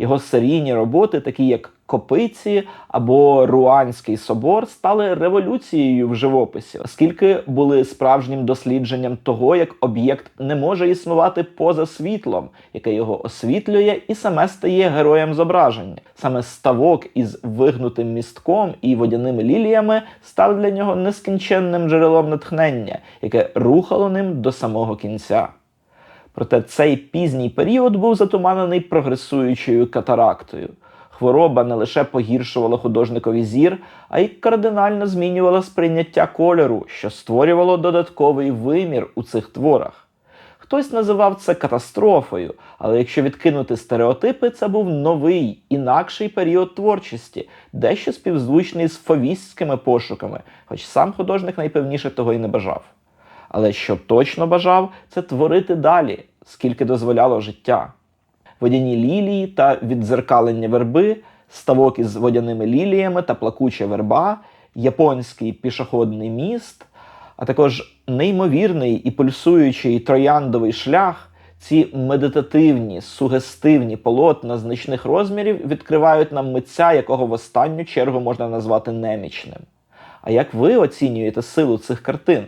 Його серійні роботи, такі як Копиці або Руанський собор, стали революцією в живописі, оскільки були справжнім дослідженням того, як об'єкт не може існувати поза світлом, яке його освітлює, і саме стає героєм зображення. Саме ставок із вигнутим містком і водяними ліліями став для нього нескінченним джерелом натхнення, яке рухало ним до самого кінця. Проте цей пізній період був затуманений прогресуючою катарактою. Хвороба не лише погіршувала художникові зір, а й кардинально змінювала сприйняття кольору, що створювало додатковий вимір у цих творах. Хтось називав це катастрофою, але якщо відкинути стереотипи, це був новий, інакший період творчості, дещо співзвучний з фовістськими пошуками, хоч сам художник найпевніше того й не бажав. Але що точно бажав, це творити далі, скільки дозволяло життя. Водяні лілії та віддзеркалення верби, ставок із водяними ліліями та плакуча верба, японський пішохідний міст, а також неймовірний і пульсуючий трояндовий шлях. Ці медитативні, сугестивні полотна значних розмірів відкривають нам митця, якого в останню чергу можна назвати немічним. А як ви оцінюєте силу цих картин?